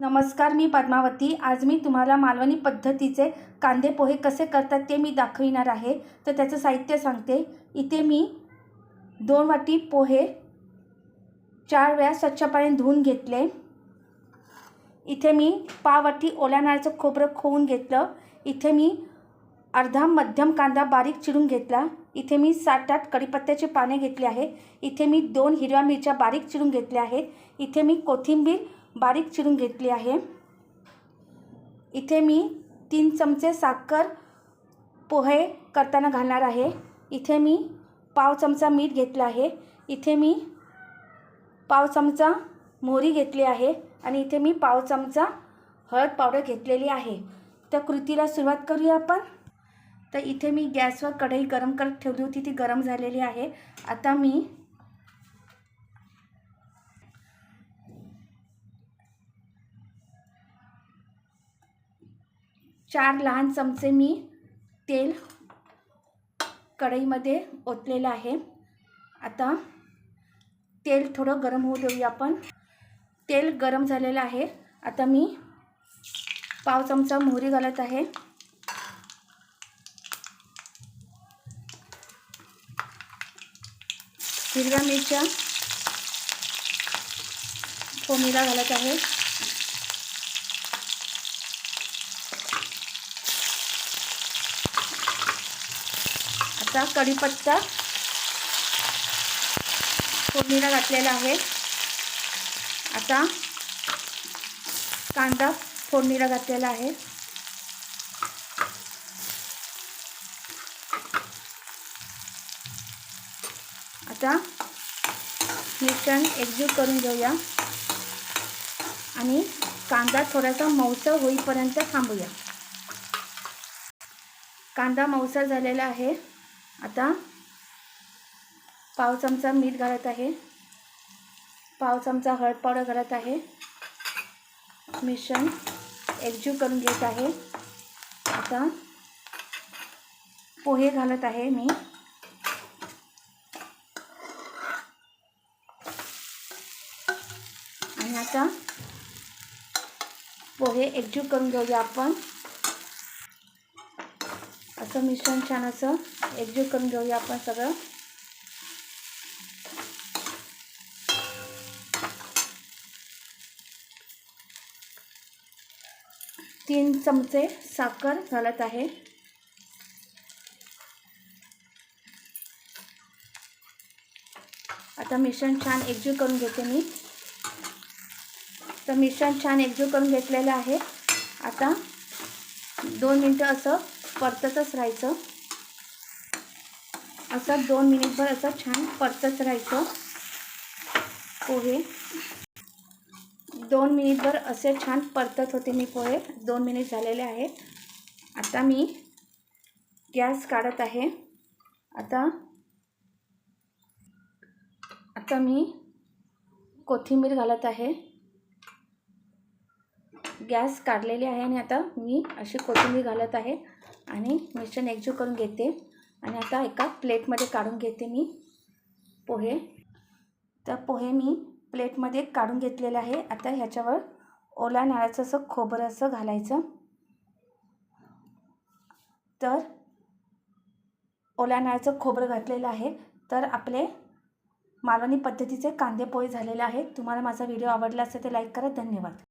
नमस्कार मी पद्मावती. आज मी तुम्हाला मालवणी पद्धतीचे कांदे पोहे कसे करतात ते मी दाखविणार आहे. तर त्याचं साहित्य सांगते. इथे मी दोन वाटी पोहे चार वेळा स्वच्छ पाणी धुवून घेतले. इथे मी पावटी ओल्या नाळचं खोबरं खोवून घेतलं. इथे मी अर्धा मध्यम कांदा बारीक चिरून घेतला. इथे मी सात आठ कडीपत्त्याचे पाने घेतले आहे इथे मी दोन हिरव्या मिरच्या बारीक चिरून घेतल्या आहेत. इथे मी कोथिंबीर बारीक चिरून घेतली आहे. इथे मी तीन चमचे साखर पोहे करताना घालणार आहे. इथे मी पाव चमचा मीठ घेतलं आहे. इथे मी पाव चमचा मोहरी घेतली आहे आणि इथे मी पाव चमचा हळद पावडर घेतलेली आहे. तर कृतीला सुरुवात करूया आपण. तर इथे मी गॅसवर कढई गरम करत ठेवली होती ती गरम झालेली आहे. आता मी चार लहान चमचे मी तेल कढईमध्ये ओतलेलं आहे. आता तेल थोडं गरम होऊ देऊया आपण. तेल गरम झालेलं आहे. आता मी पाव चमचा मोहरी घालत आहे. हिरव्या मिरच्या फोमीला घालत आहे. आता कढीपत्ता फोडणीला घातलेला आहे. आता कांदा फोडणीला घातलेला आहे. आता मिश्रण एकजीव करून घेऊया. आणि कांदा थोडासा मऊसर होईपर्यंत थांबूया. कांदा मऊसर झालेला आहे. आता पाव चमचा मीठ घालत आहे. पाव चमचा हळद पावडर घालत आहे. मिश्रण एकजीव करून घेत आहे. आता पोहे घालत आहे मी. आणि आता पोहे एकजीव करून घेऊया आपण. असं मिश्रण छान असं एकजीव करून घेऊया आपण सगळं. तीन चमचे साखर घालत आहे. आता मिश्रण छान एकजीव करून घेते मी. तर मिश्रण छान एकजीव करून घेतलेलं आहे. आता दोन मिनटं असं परततच राहायचं. असं दोन मिनिटभर असं छान परतत राहायचं. पोहे. दोन मिनिटभर असे छान परतत होते मी पोहे. दोन मिनिट झालेले आहेत. आता मी गॅस काढत आहे. आता आता मी कोथिंबीर घालत आहे. गॅस काढलेली आहे आणि आता मी अशी कोथिंबीर घालत आहे. आणि मिश्रण एकजीव करून घेते. आणि आता एका प्लेटमध्ये काढून घेते मी पोहे. तर पोहे मी प्लेटमध्ये काढून घेतलेलं आहे. आता ह्याच्यावर ओला नाळाचं असं खोबरं असं घालायचं. तर ओला नाळाचं खोबरं घातलेलं आहे. तर आपले मालवणी पद्धतीचे कांदे पोहे झालेले आहेत. तुम्हाला माझा व्हिडिओ आवडला असेल तर लाईक करा. धन्यवाद.